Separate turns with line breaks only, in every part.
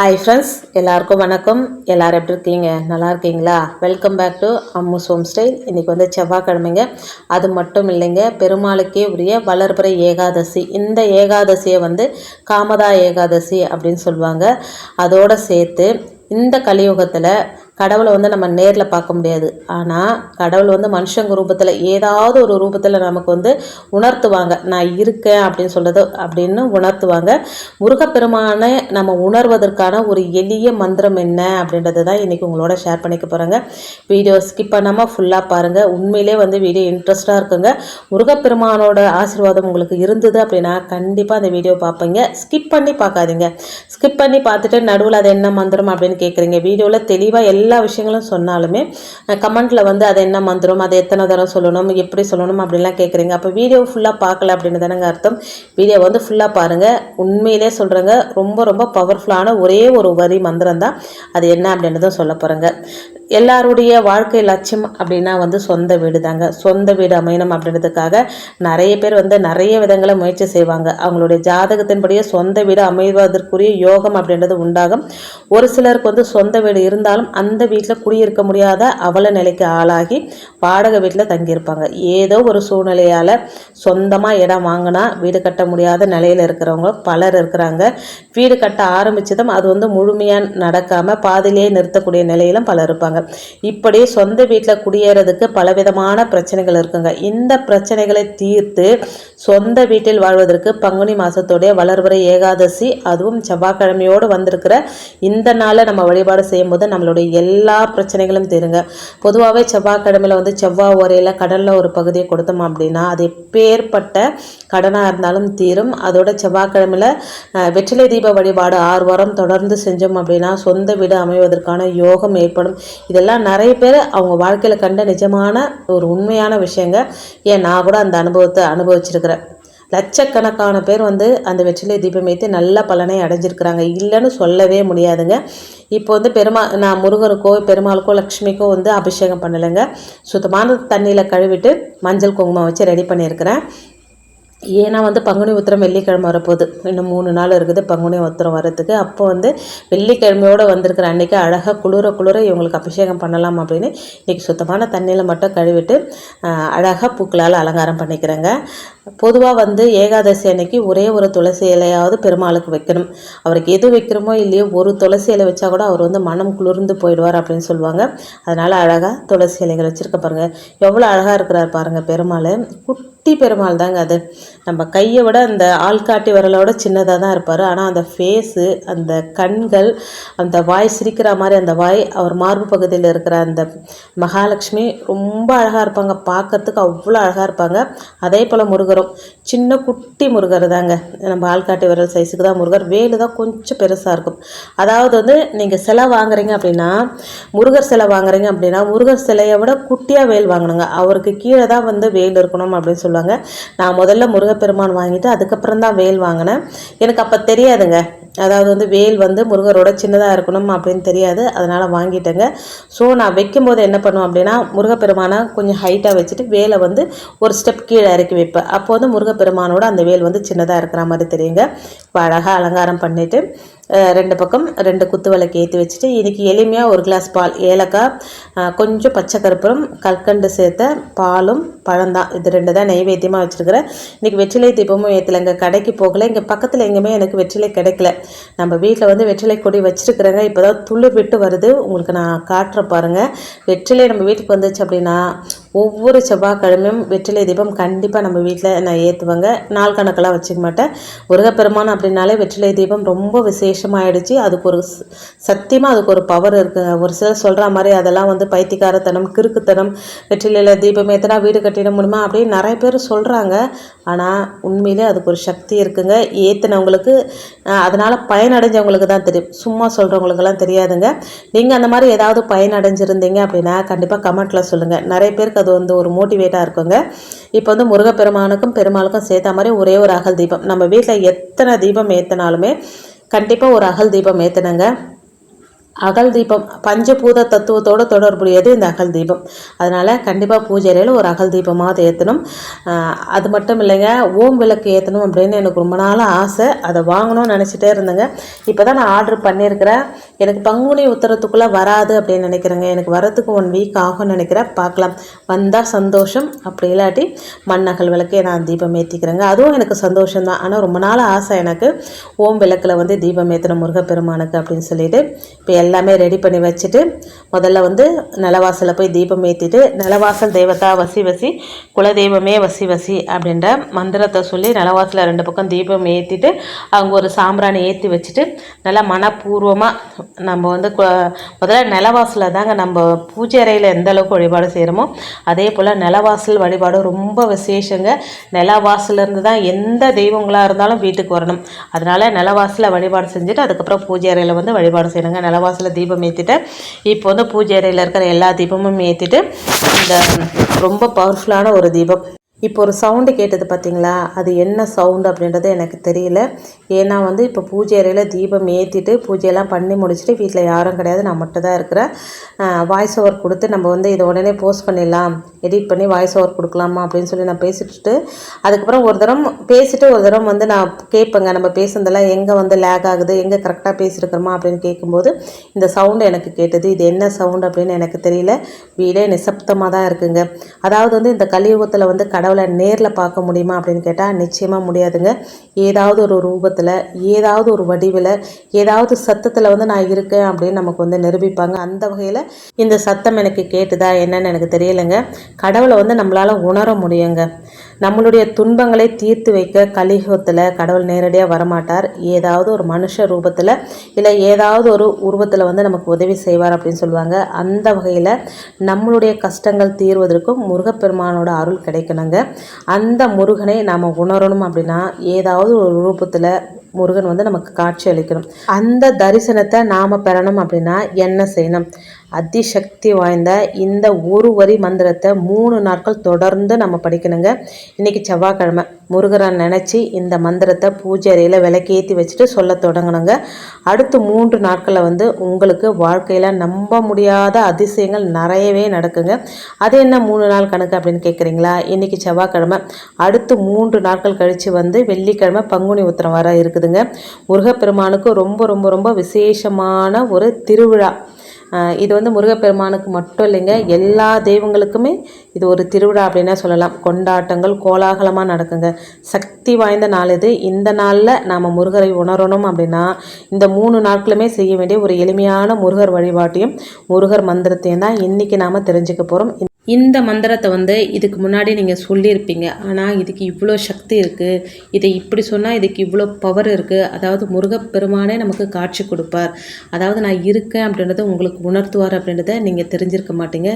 hi friends எல்லாருக்கும் வணக்கம் எல்லோரும் எப்படி இருக்கீங்க நல்லா இருக்கீங்களா welcome back to Ammu's home style இன்றைக்கி வந்து செவ்வாய்க்கிழமைங்க அது மட்டும் இல்லைங்க பெருமாளுக்கே உரிய வளர்பிற ஏகாதசி இந்த ஏகாதசியை வந்து காமதா ஏகாதசி அப்படின்னு சொல்லுவாங்க அதோடு சேர்த்து இந்த கலியுகத்தில் கடவுளை வந்து நம்ம நேரில் பார்க்க முடியாது ஆனால் கடவுள் வந்து மனுஷங்க ரூபத்தில் ஏதாவது ஒரு ரூபத்தில் நமக்கு வந்து உணர்த்துவாங்க நான் இருக்கேன் அப்படின்னு சொல்கிறது அப்படின்னு உணர்த்துவாங்க முருகப்பெருமானை நம்ம உணர்வதற்கான ஒரு எளிய மந்திரம் என்ன அப்படின்றது தான் இன்றைக்கி உங்களோட ஷேர் பண்ணிக்க போகிறாங்க வீடியோ ஸ்கிப் பண்ணாமல் ஃபுல்லாக பாருங்கள் உண்மையிலே வந்து வீடியோ இன்ட்ரெஸ்ட்டாக இருக்குங்க முருகப்பெருமானோட ஆசீர்வாதம் உங்களுக்கு இருந்தது அப்படின்னா கண்டிப்பாக அந்த வீடியோ பார்ப்பீங்க ஸ்கிப் பண்ணி பார்க்காதீங்க ஸ்கிப் பண்ணி பார்த்துட்டு நடுவில் அது என்ன மந்திரம் அப்படின்னு கேட்குறீங்க வீடியோவில் தெளிவாக எல்லா எல்லா விஷயங்களும் சொன்னாலுமே கமெண்ட்டில் வந்து அதை என்ன மந்திரம் அதை எத்தனை தரம் சொல்லணும் எப்படி சொல்லணும் அப்படிலாம் கேட்குறீங்க அப்போ வீடியோ ஃபுல்லாக பார்க்கல அப்படின்னு தானேங்க அர்த்தம் வீடியோ வந்து ஃபுல்லாக பாருங்கள் உண்மையிலே சொல்கிறேங்க ரொம்ப ரொம்ப பவர்ஃபுல்லான ஒரே ஒரு வரி மந்திரம் தான் அது என்ன அப்படின்றதும் சொல்ல போகிறேங்க எல்லாருடைய வாழ்க்கை லட்சியம் அப்படின்னா வந்து சொந்த வீடு தாங்க சொந்த வீடு அமையணும் அப்படின்றதுக்காக நிறைய பேர் வந்து நிறைய விதங்களை முயற்சி செய்வாங்க அவங்களுடைய ஜாதகத்தின்படியே சொந்த வீடு அமைவதற்குரிய யோகம் அப்படின்றது உண்டாகும் ஒரு சிலருக்கு வந்து சொந்த வீடு இருந்தாலும் அந்த வீட்டில் குடியிருக்க முடியாத அவல நிலைக்கு ஆளாகி வாடகை வீட்டில் தங்கியிருப்பாங்க ஏதோ ஒரு சூழ்நிலையால் சொந்தமாக இடம் வாங்கினா வீடு கட்ட முடியாத நிலையில் இருக்கிறவங்க பலர் இருக்கிறாங்க வீடு கட்ட ஆரம்பித்ததும் அது வந்து முழுமையாக நடக்காமல் பாதிலேயே நிறுத்தக்கூடிய நிலையிலும் பலர் இருப்பாங்க இருப்பாங்க இப்படி சொந்த வீட்டில் குடியேறதுக்கு பலவிதமான பிரச்சனைகள் இருக்குங்க இந்த பிரச்சனைகளை தீர்த்து சொந்த வீட்டில் வாழ்வதற்கு பங்குனி மாதத்துடைய வளர்வரை ஏகாதசி அதுவும் செவ்வாய்க்கிழமையோடு வந்திருக்கிற இந்த நாளை நம்ம வழிபாடு செய்யும் போது நம்மளுடைய எல்லா பிரச்சனைகளும் தீருங்க பொதுவாகவே செவ்வாய்க்கிழமையில் வந்து செவ்வாய் உரையில் கடலில் ஒரு பகுதியை கொடுத்தோம் அப்படின்னா அது பேர்பட்ட கடனாக இருந்தாலும் தீரும் அதோட செவ்வாய்க்கிழமையில் வெற்றிலை தீப வழிபாடு ஆறு வாரம் தொடர்ந்து செஞ்சோம் அப்படின்னா சொந்த வீடு அமைவதற்கான யோகம் ஏற்படும் இதெல்லாம் நிறைய பேர் அவங்க வாழ்க்கையில் கண்ட நிஜமான ஒரு உண்மையான விஷயங்க ஏன் நான் கூட அந்த அனுபவத்தை அனுபவிச்சிருக்கிறேன் லட்சக்கணக்கான பேர் வந்து அந்த வெற்றிலை தீபம் வைத்து நல்ல பலனை அடைஞ்சிருக்கிறாங்க இல்லைன்னு சொல்லவே முடியாதுங்க இப்போ வந்து பெருமா நான் முருகனுக்கோ பெருமாளுக்கோ லக்ஷ்மிக்கோ வந்து அபிஷேகம் பண்ணலைங்க சுத்தமான தண்ணியில் கழுவிட்டு மஞ்சள் குங்குமம் வச்சு ரெடி பண்ணியிருக்கிறேன் ஏன்னா வந்து பங்குனி உத்திரம் வெள்ளிக்கிழமை வரப்போகுது இன்னும் மூணு நாள் இருக்குது பங்குனி உத்திரம் வரத்துக்கு அப்போ வந்து வெள்ளிக்கிழமையோடு வந்திருக்கிற அன்றைக்கி அழகாக குளிர குளிர இவங்களுக்கு அபிஷேகம் பண்ணலாம் அப்படின்னு இன்றைக்கி சுத்தமான தண்ணியில் மட்டும் கழுவிட்டு அழகாக பூக்களால் அலங்காரம் பண்ணிக்கிறேங்க பொதுவாக வந்து ஏகாதசி அன்னைக்கு ஒரே ஒரு துளசி இலையாவது பெருமாளுக்கு வைக்கணும் அவருக்கு எது வைக்கிறோமோ இல்லையோ ஒரு துளசி இலை வச்சா கூட அவர் வந்து மனம் குளிர்ந்து போயிடுவார் அப்படின்னு சொல்லுவாங்க அதனால் அழகாக துளசி இலைகள் வச்சுருக்க பாருங்கள் எவ்வளோ அழகாக இருக்கிறார் பாருங்கள் பெருமாள் குட்டி பெருமாள் தாங்க அது நம்ம கையை விட அந்த ஆள்காட்டி விட சின்னதாக தான் இருப்பார் ஆனால் அந்த ஃபேஸு அந்த கண்கள் அந்த வாய் சிரிக்கிற மாதிரி அந்த வாய் அவர் மார்பு பகுதியில் இருக்கிற அந்த மகாலட்சுமி ரொம்ப அழகாக இருப்பாங்க பார்க்கறதுக்கு அவ்வளோ அழகாக இருப்பாங்க அதே போல் முருகரும் சின்ன குட்டி முருகர் தாங்க நம்ம ஆள்காட்டி வரல் சைஸுக்கு தான் முருகர் வேலு தான் கொஞ்சம் பெருசாக இருக்கும் அதாவது வந்து நீங்கள் சிலை வாங்குறீங்க அப்படின்னா முருகர் சிலை வாங்குறீங்க அப்படின்னா முருகர் சிலையை விட குட்டியாக வேல் வாங்கணுங்க அவருக்கு கீழே தான் வந்து வேல் இருக்கணும் அப்படின்னு சொல்லுவாங்க சொல்லுவாங்க நான் முதல்ல முருகப்பெருமான் வாங்கிட்டு அதுக்கப்புறம் தான் வேல் வாங்கினேன் எனக்கு அப்போ தெரியாதுங்க அதாவது வந்து வேல் வந்து முருகரோட சின்னதாக இருக்கணும் அப்படின்னு தெரியாது அதனால் வாங்கிட்டேங்க ஸோ நான் வைக்கும்போது என்ன பண்ணுவேன் அப்படின்னா முருகப்பெருமானை கொஞ்சம் ஹைட்டாக வச்சுட்டு வேலை வந்து ஒரு ஸ்டெப் கீழே இறக்கி வைப்பேன் அப்போ வந்து முருகப்பெருமானோட அந்த வேல் வந்து சின்னதாக இருக்கிற மாதிரி தெரியுங்க அழகாக அலங்காரம் பண்ணிவிட்டு ரெண்டு பக்கம் ரெண்டு குத்து விளக்கு ஏற்றி வச்சுட்டு இதுக்கு எளிமையாக ஒரு கிளாஸ் பால் ஏலக்காய் கொஞ்சம் பச்சை கருப்பரும் கற்கண்டு சேர்த்த பாலும் பழம்தான் இது ரெண்டு தான் நைவேத்தியமாக வச்சுருக்கிறேன் இன்றைக்கி வெற்றிலை தீபமும் ஏற்றல இங்கே கடைக்கு போகலை இங்கே பக்கத்தில் எங்கேயுமே எனக்கு வெற்றிலை கிடைக்கல நம்ம வீட்டில் வந்து வெற்றிலை கொடி வச்சுருக்கிறேங்க இப்போ தான் துள்ளு விட்டு வருது உங்களுக்கு நான் காட்டுற பாருங்கள் வெற்றிலை நம்ம வீட்டுக்கு வந்துச்சு அப்படின்னா ஒவ்வொரு செவ்வாய்க்கிழமையும் வெற்றிலை தீபம் கண்டிப்பாக நம்ம வீட்டில் நான் ஏற்றுவேங்க நாள் கணக்கெல்லாம் வச்சுக்க மாட்டேன் முருகப்பெருமானம் அப்படின்னாலே வெற்றிலை தீபம் ரொம்ப விசேஷமாகிடுச்சு அதுக்கு ஒரு சத்தியமாக அதுக்கு ஒரு பவர் இருக்குங்க ஒரு சிலர் சொல்கிற மாதிரி அதெல்லாம் வந்து பைத்தியக்காரத்தனம் கிறுக்குத்தனம் வெற்றிலையில் தீபம் ஏற்றினா வீடு கட்டிட முடியுமா அப்படின்னு நிறைய பேர் சொல்கிறாங்க ஆனால் உண்மையிலே அதுக்கு ஒரு சக்தி இருக்குங்க ஏற்றினவங்களுக்கு அதனால் பயனடைஞ்சவங்களுக்கு தான் தெரியும் சும்மா சொல்கிறவங்களுக்கெல்லாம் தெரியாதுங்க நீங்கள் அந்த மாதிரி ஏதாவது பயனடைஞ்சிருந்தீங்க அப்படின்னா கண்டிப்பாக கமெண்ட்டில் சொல்லுங்கள் நிறைய பேருக்கு எனக்கு அது வந்து ஒரு மோட்டிவேட்டாக இருக்குங்க இப்போ வந்து முருகப்பெருமானுக்கும் பெருமாளுக்கும் சேர்த்த மாதிரி ஒரே ஒரு அகல் தீபம் நம்ம வீட்டில் எத்தனை தீபம் ஏற்றினாலுமே கண்டிப்பாக ஒரு அகல் தீபம் ஏற்றினங்க அகல் தீபம் பஞ்சபூத தத்துவத்தோட தொடர்புடையது இந்த அகல் தீபம் அதனால் கண்டிப்பாக அறையில் ஒரு அகல் தீபமாக ஏற்றணும் அது மட்டும் இல்லைங்க ஓம் விளக்கு ஏற்றணும் அப்படின்னு எனக்கு ரொம்ப நாள் ஆசை அதை வாங்கணும்னு நினச்சிட்டே இருந்தேங்க இப்போ தான் நான் ஆர்டர் பண்ணியிருக்கிறேன் எனக்கு பங்குனி உத்தரத்துக்குள்ளே வராது அப்படின்னு நினைக்கிறேங்க எனக்கு வரத்துக்கு ஒன் வீக் ஆகும்னு நினைக்கிறேன் பார்க்கலாம் வந்தால் சந்தோஷம் அப்படி இல்லாட்டி மண்ணகல் விளக்கே நான் தீபம் ஏற்றிக்கிறேங்க அதுவும் எனக்கு சந்தோஷம் தான் ஆனால் ரொம்ப நாள் ஆசை எனக்கு ஓம் விளக்கில் வந்து தீபம் ஏற்றணும் முருகப்பெருமானுக்கு அப்படின்னு சொல்லிட்டு இப்போ எல்லாமே ரெடி பண்ணி வச்சுட்டு முதல்ல வந்து நிலவாசலில் போய் தீபம் ஏற்றிட்டு நிலவாசல் தெய்வத்தா வசி வசி குலதெய்வமே வசி வசி அப்படின்ற மந்திரத்தை சொல்லி நிலவாசலில் ரெண்டு பக்கம் தீபம் ஏற்றிட்டு அவங்க ஒரு சாம்பிராணி ஏற்றி வச்சுட்டு நல்லா மனப்பூர்வமாக நம்ம வந்து முதல்ல நிலவாசலில் தாங்க நம்ம பூஜை அறையில் எந்த அளவுக்கு வழிபாடு செய்கிறோமோ அதே போல் நிலவாசல் வழிபாடு ரொம்ப விசேஷங்க நிலவாசலேருந்து தான் எந்த தெய்வங்களாக இருந்தாலும் வீட்டுக்கு வரணும் அதனால் நிலவாசலில் வழிபாடு செஞ்சுட்டு அதுக்கப்புறம் பூஜை அறையில் வந்து வழிபாடு செய்யணுங்க நிலவாசல் வாசலில் தீபம் ஏற்றிட்டேன் இப்போ வந்து பூஜை அறையில் இருக்கிற எல்லா தீபமும் ஏற்றிட்டு இந்த ரொம்ப பவர்ஃபுல்லான ஒரு தீபம் இப்போ ஒரு சவுண்டு கேட்டது பார்த்தீங்களா அது என்ன சவுண்டு அப்படின்றது எனக்கு தெரியல ஏன்னா வந்து இப்போ பூஜை அறையில் தீபம் ஏற்றிட்டு பூஜையெல்லாம் பண்ணி முடிச்சுட்டு வீட்டில் யாரும் கிடையாது நான் மட்டும் தான் இருக்கிறேன் வாய்ஸ் ஓவர் கொடுத்து நம்ம வந்து இதை உடனே போஸ்ட் பண்ணிடலாம் எடிட் பண்ணி வாய்ஸ் ஓவர் கொடுக்கலாமா அப்படின்னு சொல்லி நான் பேசிட்டு அதுக்கப்புறம் ஒரு தரம் பேசிட்டு ஒரு தரம் வந்து நான் கேட்பேங்க நம்ம பேசுனதெல்லாம் எங்கே வந்து லேக் ஆகுது எங்கே கரெக்டாக பேசியிருக்கிறோமா அப்படின்னு கேட்கும்போது இந்த சவுண்டு எனக்கு கேட்டது இது என்ன சவுண்டு அப்படின்னு எனக்கு தெரியல வீடே நிசப்தமாக தான் இருக்குங்க அதாவது வந்து இந்த கலியுகத்தில் வந்து கடவுளை நேரில் பார்க்க முடியுமா அப்படின்னு கேட்டால் நிச்சயமாக முடியாதுங்க ஏதாவது ஒரு ரூபத்தில் ஏதாவது ஒரு வடிவில் ஏதாவது சத்தத்தில் வந்து நான் இருக்கேன் அப்படின்னு நமக்கு வந்து நிரூபிப்பாங்க அந்த வகையில் இந்த சத்தம் எனக்கு கேட்டுதா என்னன்னு எனக்கு தெரியலைங்க கடவுளை வந்து நம்மளால் உணர முடியுங்க நம்மளுடைய துன்பங்களை தீர்த்து வைக்க கலிகத்துல கடவுள் நேரடியாக வரமாட்டார் ஏதாவது ஒரு மனுஷ ரூபத்தில் இல்லை ஏதாவது ஒரு உருவத்தில் வந்து நமக்கு உதவி செய்வார் அப்படின்னு சொல்லுவாங்க அந்த வகையில் நம்மளுடைய கஷ்டங்கள் தீர்வதற்கும் முருகப்பெருமானோட அருள் கிடைக்கணுங்க அந்த முருகனை நாம் உணரணும் அப்படின்னா ஏதாவது ஒரு ரூபத்தில் முருகன் வந்து நமக்கு காட்சி அளிக்கணும் அந்த தரிசனத்தை நாம் பெறணும் அப்படின்னா என்ன செய்யணும் அதிசக்தி வாய்ந்த இந்த ஒரு வரி மந்திரத்தை மூணு நாட்கள் தொடர்ந்து நம்ம படிக்கணுங்க இன்றைக்கி செவ்வாய்க்கிழமை முருகரை நினச்சி இந்த மந்திரத்தை பூஜை அறையில் விளக்கேற்றி வச்சுட்டு சொல்ல தொடங்கணுங்க அடுத்து மூன்று நாட்களில் வந்து உங்களுக்கு வாழ்க்கையில் நம்ப முடியாத அதிசயங்கள் நிறையவே நடக்குங்க அது என்ன மூணு நாள் கணக்கு அப்படின்னு கேட்குறீங்களா இன்றைக்கி செவ்வாய்க்கிழமை அடுத்து மூன்று நாட்கள் கழித்து வந்து வெள்ளிக்கிழமை பங்குனி உத்திரம் வர இருக்குதுங்க முருகப்பெருமானுக்கு ரொம்ப ரொம்ப ரொம்ப விசேஷமான ஒரு திருவிழா இது வந்து முருகப்பெருமானுக்கு மட்டும் இல்லைங்க எல்லா தெய்வங்களுக்குமே இது ஒரு திருவிழா அப்படின்னா சொல்லலாம் கொண்டாட்டங்கள் கோலாகலமாக நடக்குங்க சக்தி வாய்ந்த நாள் இது இந்த நாளில் நாம் முருகரை உணரணும் அப்படின்னா இந்த மூணு நாட்களுமே செய்ய வேண்டிய ஒரு எளிமையான முருகர் வழிபாட்டையும் முருகர் மந்திரத்தையும் தான் இன்றைக்கி நாம் தெரிஞ்சுக்க போகிறோம் இந்த மந்திரத்தை வந்து இதுக்கு முன்னாடி நீங்கள் சொல்லியிருப்பீங்க ஆனால் இதுக்கு இவ்வளோ சக்தி இருக்குது இதை இப்படி சொன்னால் இதுக்கு இவ்வளோ பவர் இருக்குது அதாவது முருகப்பெருமானே நமக்கு காட்சி கொடுப்பார் அதாவது நான் இருக்கேன் அப்படின்றத உங்களுக்கு உணர்த்துவார் அப்படின்றத நீங்கள் தெரிஞ்சிருக்க மாட்டீங்க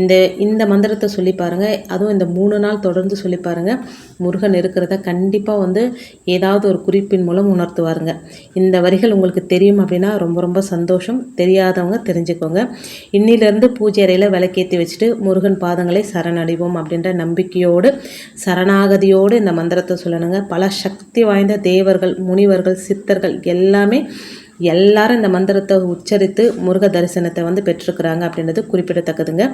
இந்த இந்த மந்திரத்தை சொல்லி பாருங்கள் அதுவும் இந்த மூணு நாள் தொடர்ந்து சொல்லி பாருங்கள் முருகன் இருக்கிறத கண்டிப்பாக வந்து ஏதாவது ஒரு குறிப்பின் மூலம் உணர்த்துவாருங்க இந்த வரிகள் உங்களுக்கு தெரியும் அப்படின்னா ரொம்ப ரொம்ப சந்தோஷம் தெரியாதவங்க தெரிஞ்சுக்கோங்க இன்னிலேருந்து பூஜை அறையில் விளக்கேற்றி வச்சுட்டு முருகன் முருகன் பாதங்களை சரணடைவோம் அப்படின்ற நம்பிக்கையோடு சரணாகதியோடு இந்த மந்திரத்தை சொல்லணுங்க பல சக்தி வாய்ந்த தேவர்கள் முனிவர்கள் சித்தர்கள் எல்லாமே எல்லாரும் இந்த மந்திரத்தை உச்சரித்து முருக தரிசனத்தை வந்து பெற்றுக்கிறாங்க அப்படின்றது குறிப்பிடத்தக்கதுங்க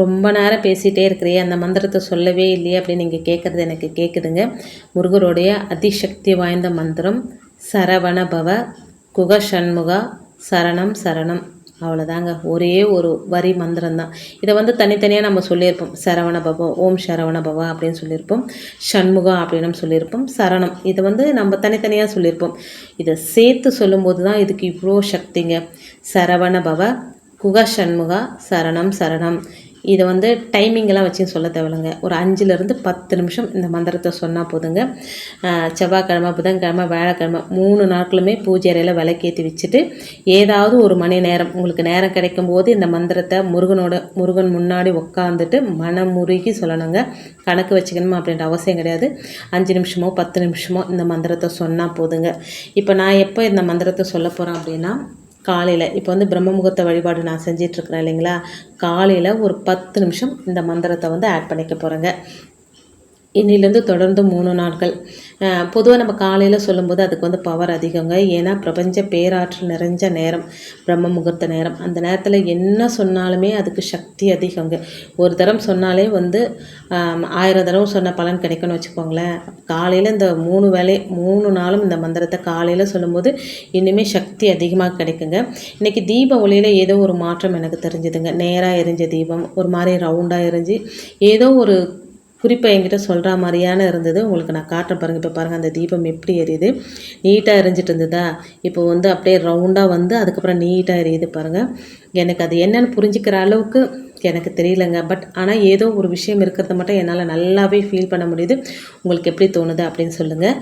ரொம்ப நேரம் பேசிகிட்டே இருக்கிறே அந்த மந்திரத்தை சொல்லவே இல்லையே அப்படின்னு நீங்கள் கேட்குறது எனக்கு கேட்குதுங்க முருகருடைய அதிசக்தி வாய்ந்த மந்திரம் சரவணபவ குக சண்முகா சரணம் சரணம் அவ்வளோதாங்க ஒரே ஒரு வரி தான் இதை வந்து தனித்தனியாக நம்ம சொல்லியிருப்போம் சரவண பவம் ஓம் சரவண பவ அப்படின்னு சொல்லியிருப்போம் சண்முகம் அப்படின்னு சொல்லியிருப்போம் சரணம் இதை வந்து நம்ம தனித்தனியாக சொல்லியிருப்போம் இதை சேர்த்து சொல்லும்போது தான் இதுக்கு இவ்வளோ சக்திங்க சரவண பவ குக சண்முகா சரணம் சரணம் இதை வந்து டைமிங்கெல்லாம் வச்சு சொல்ல தேவையில்லைங்க ஒரு அஞ்சுலேருந்து பத்து நிமிஷம் இந்த மந்திரத்தை சொன்னால் போதுங்க செவ்வாய்க்கிழமை புதன்கிழமை வியாழக்கிழமை மூணு நாட்களுமே பூஜை அறையில் விளக்கேற்றி வச்சுட்டு ஏதாவது ஒரு மணி நேரம் உங்களுக்கு நேரம் கிடைக்கும் போது இந்த மந்திரத்தை முருகனோட முருகன் முன்னாடி உட்காந்துட்டு முருகி சொல்லணுங்க கணக்கு வச்சுக்கணுமா அப்படின்ற அவசியம் கிடையாது அஞ்சு நிமிஷமோ பத்து நிமிஷமோ இந்த மந்திரத்தை சொன்னால் போதுங்க இப்போ நான் எப்போ இந்த மந்திரத்தை சொல்ல போகிறேன் அப்படின்னா காலையில் இப்போ வந்து பிரம்ம முகூர்த்த வழிபாடு நான் செஞ்சிட்ருக்கிறேன் இல்லைங்களா காலையில் ஒரு பத்து நிமிஷம் இந்த மந்திரத்தை வந்து ஆட் பண்ணிக்க போகிறேங்க இன்னிலேருந்து தொடர்ந்து மூணு நாட்கள் பொதுவாக நம்ம காலையில் சொல்லும்போது அதுக்கு வந்து பவர் அதிகங்க ஏன்னா பிரபஞ்ச பேராற்றல் நிறைஞ்ச நேரம் பிரம்ம முகூர்த்த நேரம் அந்த நேரத்தில் என்ன சொன்னாலுமே அதுக்கு சக்தி அதிகங்க ஒரு தரம் சொன்னாலே வந்து ஆயிரம் தடவை சொன்ன பலன் கிடைக்கும்னு வச்சுக்கோங்களேன் காலையில் இந்த மூணு வேலை மூணு நாளும் இந்த மந்திரத்தை காலையில் சொல்லும்போது இன்னுமே சக்தி அதிகமாக கிடைக்குங்க இன்றைக்கி தீப ஒளியில் ஏதோ ஒரு மாற்றம் எனக்கு தெரிஞ்சுதுங்க நேராக எரிஞ்ச தீபம் ஒரு மாதிரி ரவுண்டாக எரிஞ்சு ஏதோ ஒரு குறிப்பை என்கிட்ட சொல்கிற மாதிரியான இருந்தது உங்களுக்கு நான் காட்டுறேன் பாருங்கள் இப்போ பாருங்கள் அந்த தீபம் எப்படி எரியுது நீட்டாக எரிஞ்சிட்டு இருந்ததா இப்போ வந்து அப்படியே ரவுண்டாக வந்து அதுக்கப்புறம் நீட்டாக எரியுது பாருங்கள் எனக்கு அது என்னென்னு புரிஞ்சிக்கிற அளவுக்கு எனக்கு தெரியலங்க பட் ஆனால் ஏதோ ஒரு விஷயம் இருக்கிறத மட்டும் என்னால் நல்லாவே ஃபீல் பண்ண முடியுது உங்களுக்கு எப்படி தோணுது அப்படின்னு சொல்லுங்கள்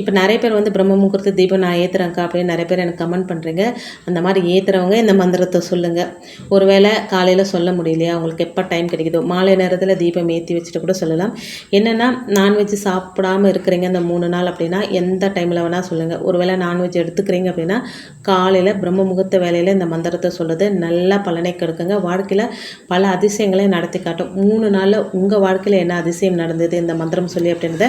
இப்போ நிறைய பேர் வந்து பிரம்ம முகூர்த்த தீபம் நான் ஏற்றுறேங்க்கா அப்படின்னு நிறைய பேர் எனக்கு கமெண்ட் பண்ணுறீங்க அந்த மாதிரி ஏற்றுறவங்க இந்த மந்திரத்தை சொல்லுங்கள் ஒருவேளை காலையில் சொல்ல முடியலையா உங்களுக்கு எப்போ டைம் கிடைக்குதோ மாலை நேரத்தில் தீபம் ஏற்றி வச்சுட்டு கூட சொல்லலாம் என்னென்னா நான்வெஜ் சாப்பிடாமல் இருக்கிறீங்க அந்த மூணு நாள் அப்படின்னா எந்த டைமில் வேணால் சொல்லுங்கள் ஒருவேளை நான்வெஜ் எடுத்துக்கிறீங்க அப்படின்னா காலையில் பிரம்ம முகூர்த்த வேலையில் இந்த மந்திரத்தை சொல்லுது நல்லா பலனை கெடுக்குங்க வாழ்க்கை வாழ்க்கையில் பல அதிசயங்களை நடத்தி காட்டும் மூணு நாளில் உங்கள் வாழ்க்கையில் என்ன அதிசயம் நடந்தது இந்த மந்திரம் சொல்லி அப்படின்றத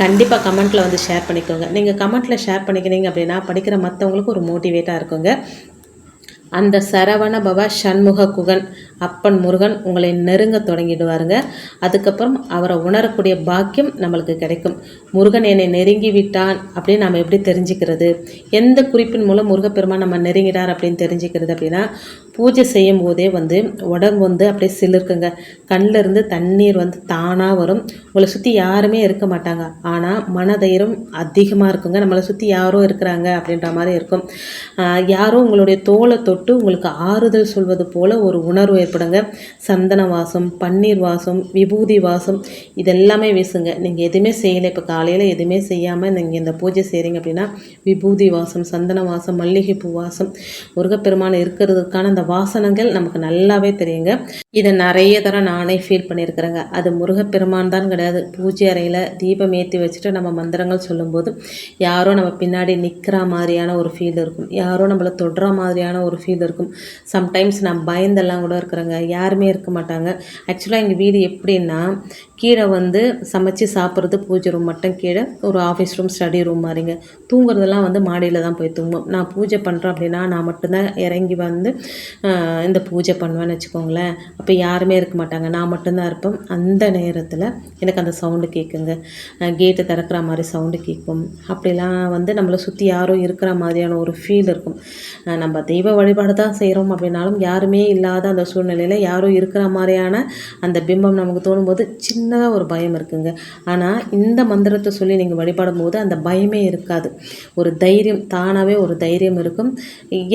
கண்டிப்பாக கமெண்ட்டில் வந்து ஷேர் பண்ணிக்கோங்க நீங்கள் கமெண்ட்டில் ஷேர் பண்ணிக்கிறீங்க அப்படின்னா படிக்கிற மற்றவங்களுக்கு ஒரு மோட்டிவேட்டாக இருக்குங்க அந்த சரவண பவ சண்முக குகன் அப்பன் முருகன் உங்களை நெருங்க தொடங்கிடுவாருங்க அதுக்கப்புறம் அவரை உணரக்கூடிய பாக்கியம் நம்மளுக்கு கிடைக்கும் முருகன் என்னை நெருங்கி விட்டான் அப்படின்னு நம்ம எப்படி தெரிஞ்சுக்கிறது எந்த குறிப்பின் மூலம் முருகப்பெருமான் நம்ம நெருங்கிட்டார் அப்படின்னு தெரிஞ்சுக்கிறது அப்படின்னா பூஜை செய்யும் போதே வந்து உடம்பு வந்து அப்படியே சிலிருக்குங்க கண்ணில் இருந்து தண்ணீர் வந்து தானாக வரும் உங்களை சுற்றி யாருமே இருக்க மாட்டாங்க ஆனால் மனதைரம் அதிகமாக இருக்குங்க நம்மளை சுற்றி யாரோ இருக்கிறாங்க அப்படின்ற மாதிரி இருக்கும் யாரோ உங்களுடைய தோலை தொட்டு உங்களுக்கு ஆறுதல் சொல்வது போல் ஒரு உணர்வு ஏற்படுங்க சந்தன வாசம் பன்னீர் வாசம் விபூதி வாசம் இதெல்லாமே வீசுங்க நீங்கள் எதுவுமே செய்யலை இப்போ காலையில் எதுவுமே செய்யாமல் நீங்கள் இந்த பூஜை செய்கிறீங்க அப்படின்னா விபூதி வாசம் சந்தன வாசம் மல்லிகைப்பூ வாசம் முருகப்பெருமான இருக்கிறதுக்கான அந்த வாசனங்கள் நமக்கு நல்லாவே தெரியுங்க இதை நிறைய தரம் நானே ஃபீல் பண்ணியிருக்கிறேங்க அது முருகப்பெருமான் தான் கிடையாது பூஜை அறையில் தீபம் ஏற்றி வச்சுட்டு நம்ம மந்திரங்கள் சொல்லும்போது யாரோ நம்ம பின்னாடி நிற்கிற மாதிரியான ஒரு ஃபீல் இருக்கும் யாரோ நம்மளை தொடுற மாதிரியான ஒரு ஃபீல் இருக்கும் சம்டைம்ஸ் நான் பயந்தெல்லாம் கூட இருக்கிறேங்க யாருமே இருக்க மாட்டாங்க ஆக்சுவலாக எங்கள் வீடு எப்படின்னா கீழே வந்து சமைச்சு சாப்பிட்றது பூஜை ரூம் மட்டும் கீழே ஒரு ஆஃபீஸ் ரூம் ஸ்டடி ரூம் மாதிரிங்க தூங்குறதெல்லாம் வந்து மாடியில் தான் போய் தூங்குவோம் நான் பூஜை பண்ணுறேன் அப்படின்னா நான் மட்டும்தான் இறங்கி வந்து இந்த பூஜை பண்ணுவேன்னு வச்சுக்கோங்களேன் அப்போ யாருமே இருக்க மாட்டாங்க நான் மட்டும்தான் இருப்பேன் அந்த நேரத்தில் எனக்கு அந்த சவுண்டு கேட்குங்க கேட்டு திறக்கிற மாதிரி சவுண்டு கேட்கும் அப்படிலாம் வந்து நம்மளை சுற்றி யாரும் இருக்கிற மாதிரியான ஒரு ஃபீல் இருக்கும் நம்ம தெய்வ வழிபாடு தான் செய்கிறோம் அப்படின்னாலும் யாருமே இல்லாத அந்த சூழ்நிலையில் யாரும் இருக்கிற மாதிரியான அந்த பிம்பம் நமக்கு தோணும்போது சின்னதாக ஒரு பயம் இருக்குங்க ஆனால் இந்த மந்திரத்தை சொல்லி நீங்கள் வழிபாடும் போது அந்த பயமே இருக்காது ஒரு தைரியம் தானாகவே ஒரு தைரியம் இருக்கும்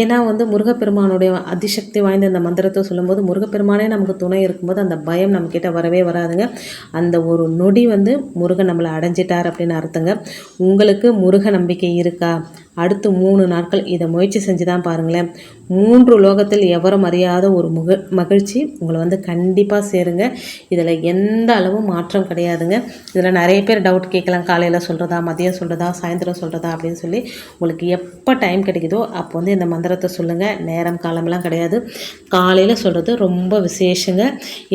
ஏன்னா வந்து முருகப்பெருமானுடைய அதி அதிசக்தி வாய்ந்த இந்த மந்திரத்தை சொல்லும்போது முருகப்பெருமானே நமக்கு துணை இருக்கும்போது அந்த பயம் நம்மக்கிட்ட வரவே வராதுங்க அந்த ஒரு நொடி வந்து முருகன் நம்மளை அடைஞ்சிட்டார் அப்படின்னு அர்த்தங்க உங்களுக்கு முருக நம்பிக்கை இருக்கா அடுத்து மூணு நாட்கள் இதை முயற்சி செஞ்சு தான் பாருங்களேன் மூன்று லோகத்தில் எவரும் அறியாத ஒரு முக மகிழ்ச்சி உங்களை வந்து கண்டிப்பாக சேருங்க இதில் எந்த அளவும் மாற்றம் கிடையாதுங்க இதில் நிறைய பேர் டவுட் கேட்கலாம் காலையில் சொல்கிறதா மதியம் சொல்கிறதா சாயந்தரம் சொல்கிறதா அப்படின்னு சொல்லி உங்களுக்கு எப்போ டைம் கிடைக்குதோ அப்போ வந்து இந்த மந்திரத்தை சொல்லுங்கள் நேரம் காலமெல்லாம் கிடையாது காலையில் சொல்கிறது ரொம்ப விசேஷங்க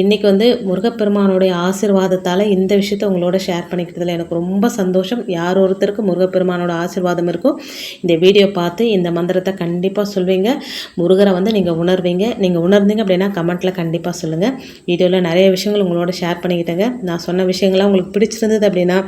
இன்றைக்கி வந்து முருகப்பெருமானுடைய ஆசிர்வாதத்தால் இந்த விஷயத்தை உங்களோட ஷேர் பண்ணிக்கிறதுல எனக்கு ரொம்ப சந்தோஷம் யார் ஒருத்தருக்கும் முருகப்பெருமானோட ஆசிர்வாதம் இருக்கும் இந்த வீடியோ பார்த்து இந்த மந்திரத்தை கண்டிப்பாக சொல்வீங்க முருகரை வந்து நீங்கள் உணர்வீங்க நீங்கள் உணர்ந்தீங்க அப்படின்னா கமெண்ட்டில் கண்டிப்பாக சொல்லுங்கள் வீடியோவில் நிறைய விஷயங்கள் உங்களோட ஷேர் பண்ணிக்கிட்டேங்க நான் சொன்ன விஷயங்கள்லாம் உங்களுக்கு பிடிச்சிருந்தது அப்படின்னா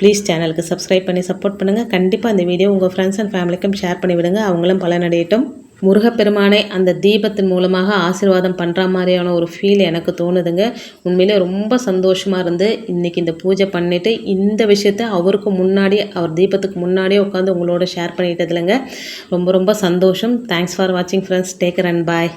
ப்ளீஸ் சேனலுக்கு சப்ஸ்கிரைப் பண்ணி சப்போர்ட் பண்ணுங்கள் கண்டிப்பாக இந்த வீடியோ உங்கள் ஃப்ரெண்ட்ஸ் அண்ட் ஃபேமிலிக்கும் ஷேர் பண்ணிவிடுங்க அவங்களும் பலனடையட்டும் முருகப்பெருமானை அந்த தீபத்தின் மூலமாக ஆசீர்வாதம் பண்ணுற மாதிரியான ஒரு ஃபீல் எனக்கு தோணுதுங்க உண்மையிலே ரொம்ப சந்தோஷமாக இருந்து இன்றைக்கி இந்த பூஜை பண்ணிவிட்டு இந்த விஷயத்தை அவருக்கு முன்னாடி அவர் தீபத்துக்கு முன்னாடியே உட்காந்து உங்களோட ஷேர் பண்ணிட்டதுலங்க ரொம்ப ரொம்ப சந்தோஷம் தேங்க்ஸ் ஃபார் வாட்சிங் ஃப்ரெண்ட்ஸ் டேக் அண்ட் பாய்